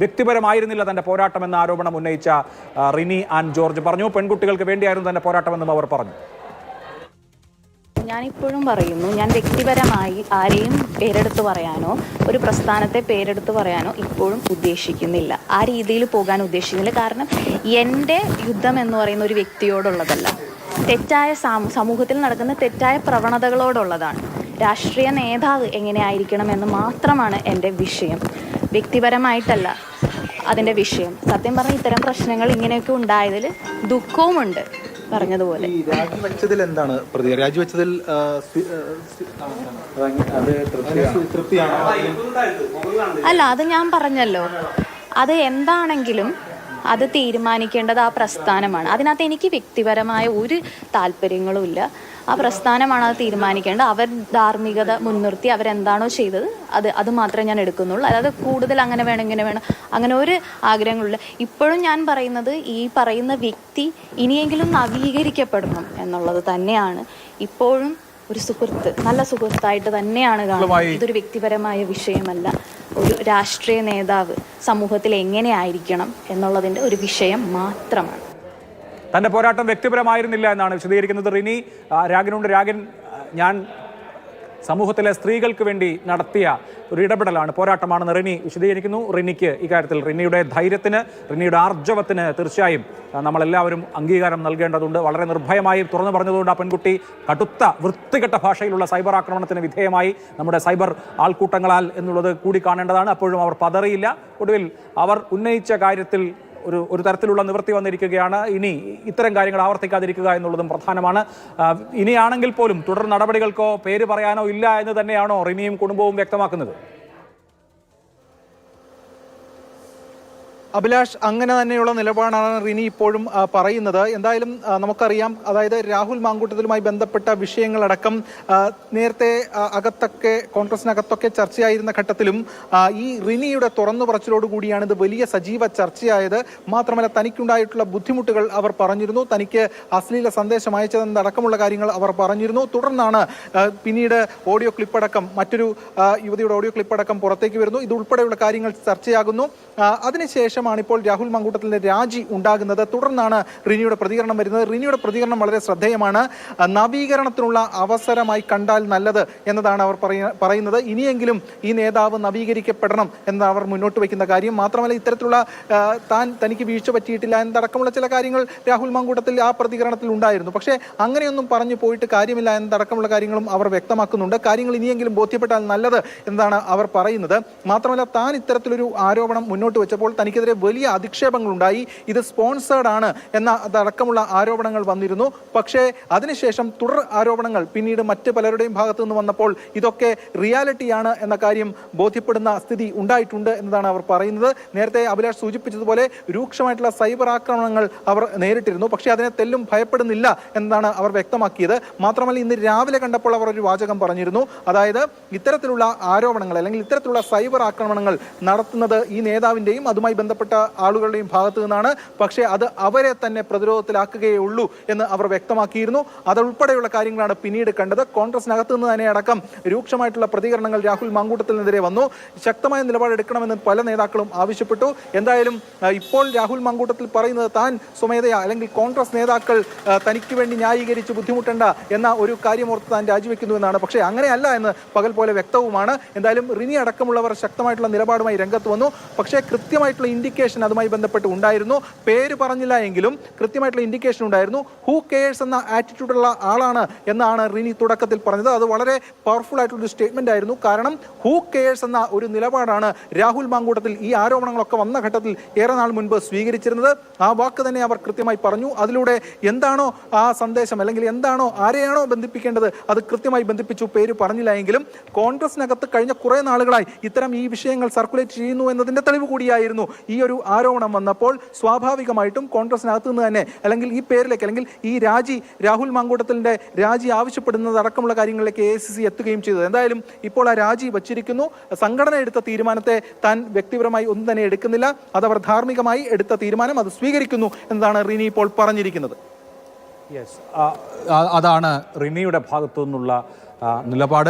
വ്യക്തിപരമായിരുന്നില്ല തന്റെ പോരാട്ടം എന്ന ആരോപണം ഉന്നയിച്ച റിനി ആൻഡ് ജോർജ് പറഞ്ഞു. പെൺകുട്ടികൾക്ക് വേണ്ടിയായിരുന്നു തന്റെ പോരാട്ടമെന്നും അവർ പറഞ്ഞു. ഞാനിപ്പോഴും പറയുന്നു ഞാൻ വ്യക്തിപരമായി ആരെയും പേരെടുത്ത് പറയാനോ ഒരു പ്രസ്ഥാനത്തെ പേരെടുത്ത് പറയാനോ ഇപ്പോഴും ഉദ്ദേശിക്കുന്നില്ല. ആ രീതിയിൽ പോകാൻ ഉദ്ദേശിക്കുന്നില്ല. കാരണം എന്റെ യുദ്ധം എന്ന് പറയുന്ന ഒരു വ്യക്തിയോടുള്ളതല്ല. തെറ്റായ സാമൂ- സമൂഹത്തിൽ നടക്കുന്ന തെറ്റായ പ്രവണതകളോടുള്ളതാണ്. രാഷ്ട്രീയ നേതാവ് എങ്ങനെയായിരിക്കണം എന്ന് മാത്രമാണ് എന്റെ വിഷയം. വ്യക്തിപരമായിട്ടല്ല അതിന്റെ വിഷയം. സത്യം പറഞ്ഞ ഇത്തരം പ്രശ്നങ്ങൾ ഇങ്ങനെയൊക്കെ ഉണ്ടായതിൽ ദുഃഖവുമുണ്ട് പറഞ്ഞതുപോലെ. രാജിവെച്ചതിൽ എന്താണ് രാജിവെച്ചതിൽ അല്ല അത് ഞാൻ പറഞ്ഞല്ലോ. അത് എന്താണെങ്കിലും അത് തീരുമാനിക്കേണ്ടത് ആ പ്രസ്ഥാനമാണ്. അതിനകത്ത് എനിക്ക് വ്യക്തിപരമായ ഒരു താല്പര്യങ്ങളും ഇല്ല ആ പ്രസ്ഥാനമാണ് അത് തീരുമാനിക്കേണ്ടത്. അവർ ധാർമ്മികത മുൻനിർത്തി അവരെന്താണോ ചെയ്തത് അത് അത് മാത്രമേ ഞാൻ എടുക്കുന്നുള്ളൂ. അതായത് കൂടുതൽ അങ്ങനെ വേണം ഇങ്ങനെ വേണം അങ്ങനെ ഒരു ആഗ്രഹങ്ങളില്ല. ഇപ്പോഴും ഞാൻ പറയുന്നത് ഈ പറയുന്ന വ്യക്തി ഇനിയെങ്കിലും നവീകരിക്കപ്പെടണം എന്നുള്ളത് തന്നെയാണ്. ഇപ്പോഴും ഒരു സുഹൃത്ത് നല്ല സുഹൃത്തായിട്ട് തന്നെയാണ് കാണുന്നത്. ഇതൊരു വ്യക്തിപരമായ വിഷയമല്ല. ഒരു രാഷ്ട്രീയ നേതാവ് സമൂഹത്തിൽ എങ്ങനെയായിരിക്കണം എന്നുള്ളതിന്റെ ഒരു വിഷയം മാത്രമാണ്. തന്റെ പോരാട്ടം വ്യക്തിപരമായിരുന്നില്ല എന്നാണ് വിശദീകരിക്കുന്നത്. റിനി രാഗിനുണ്ട്. രാഗൻ ഞാൻ സമൂഹത്തിലെ സ്ത്രീകൾക്ക് വേണ്ടി നടത്തിയ ഒരു ഇടപെടലാണ്. പോരാട്ടമാണെന്ന് റിനി വിശദീകരിക്കുന്നു. റിനിക്ക് ഇക്കാര്യത്തിൽ റിനിയുടെ ധൈര്യത്തിന് റിനിയുടെ ആർജവത്തിന് തീർച്ചയായും നമ്മളെല്ലാവരും അംഗീകാരം നൽകേണ്ടതുണ്ട്. വളരെ നിർഭയമായി തുറന്നു പറഞ്ഞതുകൊണ്ട് ആ പെൺകുട്ടി കടുത്ത വൃത്തികെട്ട ഭാഷയിലുള്ള സൈബർ ആക്രമണത്തിന് വിധേയമായി നമ്മുടെ സൈബർ ആൾക്കൂട്ടങ്ങളാൽ എന്നുള്ളത് കൂടി കാണേണ്ടതാണ്. അപ്പോഴും അവർ പതറിയില്ല. ഒടുവിൽ അവർ ഉന്നയിച്ച കാര്യത്തിൽ ഒരു ഒരു തരത്തിലുള്ള നിവൃത്തി വന്നിരിക്കുകയാണ്. ഇനി ഇത്തരം കാര്യങ്ങൾ ആവർത്തിക്കാതിരിക്കുക എന്നുള്ളതും പ്രധാനമാണ്. ഇനിയാണെങ്കിൽ പോലും തുടർ നടപടികൾക്കോ പേര് പറയാനോ ഇല്ല എന്ന് തന്നെയാണോ റിനിയും കുടുംബവും വ്യക്തമാക്കുന്നത്? അഭിലാഷ് അങ്ങനെ തന്നെയുള്ള നിലപാടാണ് റിനി ഇപ്പോഴും പറയുന്നത്. എന്തായാലും നമുക്കറിയാം അതായത് രാഹുൽ മാങ്കൂട്ടത്തിലുമായി ബന്ധപ്പെട്ട വിഷയങ്ങളടക്കം നേരത്തെ അകത്തൊക്കെ കോൺഗ്രസിനകത്തൊക്കെ ചർച്ചയായിരുന്ന ഘട്ടത്തിലും ഈ റിനിയുടെ തുറന്നു പറച്ചിലോട് കൂടിയാണ് ഇത് വലിയ സജീവ ചർച്ചയായത്. മാത്രമല്ല തനിക്കുണ്ടായിട്ടുള്ള ബുദ്ധിമുട്ടുകൾ അവർ പറഞ്ഞിരുന്നു. തനിക്ക് അശ്ലീല സന്ദേശം അയച്ചതെന്നടക്കമുള്ള കാര്യങ്ങൾ അവർ പറഞ്ഞിരുന്നു. തുടർന്നാണ് പിന്നീട് ഓഡിയോ ക്ലിപ്പടക്കം മറ്റൊരു യുവതിയുടെ ഓഡിയോ ക്ലിപ്പടക്കം പുറത്തേക്ക് വരുന്നു. ഇതുൾപ്പെടെയുള്ള കാര്യങ്ങൾ ചർച്ചയാകുന്നു. ആ, അതിനുശേഷമാണ് ഇപ്പോൾ രാഹുൽ മങ്കൂട്ടത്തിന്റെ രാജി ഉണ്ടാകുന്നത്. തുടർന്നാണ് റിനിയുടെ പ്രതികരണം വരുന്നത്. റിനിയുടെ പ്രതികരണം വളരെ ശ്രദ്ധേയമാണ്. നവീകരണത്തിനുള്ള അവസരമായി കണ്ടാൽ നല്ലത് എന്നതാണ് അവർ പറയ- പറയുന്നത്. ഇനിയെങ്കിലും ഈ നേതാവ് നവീകരിക്കപ്പെടണം എന്നാണ് അവർ മുന്നോട്ട് വയ്ക്കുന്ന കാര്യം. മാത്രമല്ല ഇത്തരത്തിലുള്ള താൻ തനിക്ക് വീഴ്ച പറ്റിയിട്ടില്ല എന്നതടക്കമുള്ള ചില കാര്യങ്ങൾ രാഹുൽ മങ്കൂട്ടത്തിൽ ആ പ്രതികരണത്തിൽ ഉണ്ടായിരുന്നു. പക്ഷേ അങ്ങനെയൊന്നും പറഞ്ഞു പോയിട്ട് കാര്യമില്ല എന്നതടക്കമുള്ള കാര്യങ്ങളും അവർ വ്യക്തമാക്കുന്നുണ്ട്. കാര്യങ്ങൾ ഇനിയെങ്കിലും ബോധ്യപ്പെട്ടാൽ നല്ലത് എന്നതാണ് അവർ പറയുന്നത്. മാത്രമല്ല താൻ ഇത്തരത്തിലൊരു ആരോപണം മുന്നോട്ട് വെച്ചപ്പോൾ തനിക്കെതിരെ വലിയ അധിക്ഷേപങ്ങളുണ്ടായി. ഇത് സ്പോൺസേർഡ് ആണ് എന്ന അതടക്കമുള്ള ആരോപണങ്ങൾ വന്നിരുന്നു. പക്ഷേ അതിനുശേഷം തുടർ ആരോപണങ്ങൾ പിന്നീട് മറ്റ് പലരുടെയും ഭാഗത്തു നിന്ന് വന്നപ്പോൾ ഇതൊക്കെ റിയാലിറ്റിയാണ് എന്ന കാര്യം ബോധ്യപ്പെടുന്ന സ്ഥിതി ഉണ്ടായിട്ടുണ്ട് എന്നതാണ് അവർ പറയുന്നത്. നേരത്തെ അഭിലാഷ് സൂചിപ്പിച്ചതുപോലെ രൂക്ഷമായിട്ടുള്ള സൈബർ ആക്രമണങ്ങൾ അവർ നേരിട്ടിരുന്നു. പക്ഷേ അതിനെ തെല്ലും ഭയപ്പെടുന്നില്ല എന്നതാണ് അവർ വ്യക്തമാക്കിയത്. മാത്രമല്ല ഇന്ന് രാവിലെ കണ്ടപ്പോൾ അവർ ഒരു വാചകം പറഞ്ഞിരുന്നു. അതായത് ഇത്തരത്തിലുള്ള ആരോപണങ്ങൾ അല്ലെങ്കിൽ ഇത്തരത്തിലുള്ള സൈബർ ആക്രമണങ്ങൾ നടത്തുന്നത് ഈ നേതാവിന്റെയും അതുമായി ബന്ധപ്പെട്ട ആളുകളുടെയും ഭാഗത്തു നിന്നാണ്. പക്ഷേ അത് അവരെ തന്നെ പ്രതിരോധത്തിലാക്കുകയേ ഉള്ളൂ എന്ന് അവർ വ്യക്തമാക്കിയിരുന്നു. അതുൾപ്പെടെയുള്ള കാര്യങ്ങളാണ് പിന്നീട് കണ്ടത്. കോൺഗ്രസിനകത്ത് നിന്ന് തന്നെ അടക്കം രൂക്ഷമായിട്ടുള്ള പ്രതികരണങ്ങൾ രാഹുൽ മാങ്കൂട്ടത്തിനെതിരെ വന്നു. ശക്തമായ നിലപാടെടുക്കണമെന്ന് പല നേതാക്കളും ആവശ്യപ്പെട്ടു. എന്തായാലും ഇപ്പോൾ രാഹുൽ മാങ്കൂട്ടത്തിൽ പറയുന്നത് താൻ സ്വമേധയാ അല്ലെങ്കിൽ കോൺഗ്രസ് നേതാക്കൾ തനിക്ക് വേണ്ടി ന്യായീകരിച്ച് ബുദ്ധിമുട്ടേണ്ട എന്ന ഒരു കാര്യം ഓർത്ത് താൻ രാജിവെക്കുന്നു എന്നാണ്. പക്ഷേ അങ്ങനെയല്ല എന്ന് പകൽ പോലെ വ്യക്തവുമാണ്. എന്തായാലും റിനി അടക്കമുള്ളവർ ശക്തമായിട്ടുള്ള നിലപാടുമായി രംഗത്ത് വന്നു. പക്ഷേ കൃത്യമായിട്ടുള്ള ഇൻഡിക്കേഷൻ അതുമായി ബന്ധപ്പെട്ട് ഉണ്ടായിരുന്നു. പേര് പറഞ്ഞില്ല എങ്കിലും കൃത്യമായിട്ടുള്ള ഇൻഡിക്കേഷൻ ഉണ്ടായിരുന്നു. ഹൂ കെയേഴ്സ് എന്ന ആറ്റിറ്റ്യൂഡുള്ള ആളാണ് എന്നാണ് റിനി തുടക്കത്തിൽ പറഞ്ഞത്. അത് വളരെ പവർഫുൾ ആയിട്ടുള്ള ഒരു സ്റ്റേറ്റ്മെന്റ് ആയിരുന്നു. കാരണം ഹൂ കെയേഴ്സ് എന്ന ഒരു നിലപാടാണ് രാഹുൽ മാങ്കൂട്ടത്തിൽ ഈ ആരോപണങ്ങളൊക്കെ വന്ന ഘട്ടത്തിൽ ഏറെ നാൾ മുൻപ് സ്വീകരിച്ചിരുന്നത്. ആ വാക്ക് തന്നെ അവർ കൃത്യമായി പറഞ്ഞു. അതിലൂടെ എന്താണോ ആ സന്ദേശം അല്ലെങ്കിൽ എന്താണോ ആരെയാണോ ബന്ധിപ്പിക്കേണ്ടത് അത് കൃത്യമായി ബന്ധിപ്പിച്ചു. പേര് പറഞ്ഞില്ല എങ്കിലും കോൺഗ്രസിനകത്ത് കഴിഞ്ഞ കുറെ നാളുകളായി ഇത്തരം ഈ വിഷയങ്ങൾ സർക്കുലേറ്റ് ചെയ്യുന്നു എന്നതിന്റെ തെളിവ് കൂടിയായിരുന്നു ഒരു ആരോപണം വന്നപ്പോൾ സ്വാഭാവികമായിട്ടും കോൺഗ്രസിനകത്തു നിന്ന് തന്നെ അല്ലെങ്കിൽ ഈ പേരിലേക്ക് അല്ലെങ്കിൽ ഈ രാജി രാഹുൽ മാങ്കൂട്ടത്തിന്റെ രാജി ആവശ്യപ്പെടുന്നത് അടക്കമുള്ള കാര്യങ്ങളിലേക്ക് എ സി സി എത്തുകയും ചെയ്തത് എന്തായാലും ഇപ്പോൾ ആ രാജി വച്ചിരിക്കുന്നു. സംഘടന എടുത്ത തീരുമാനത്തെ താൻ വ്യക്തിപരമായി ഒന്നും തന്നെ എടുക്കുന്നില്ല. അതവർ ധാർമ്മികമായി എടുത്ത തീരുമാനം അത് സ്വീകരിക്കുന്നു എന്നതാണ് റിനി ഇപ്പോൾ പറഞ്ഞിരിക്കുന്നത്. യെസ് അതാണ് റിനിയുടെ ഭാഗത്തു നിന്നുള്ള നിലപാട്.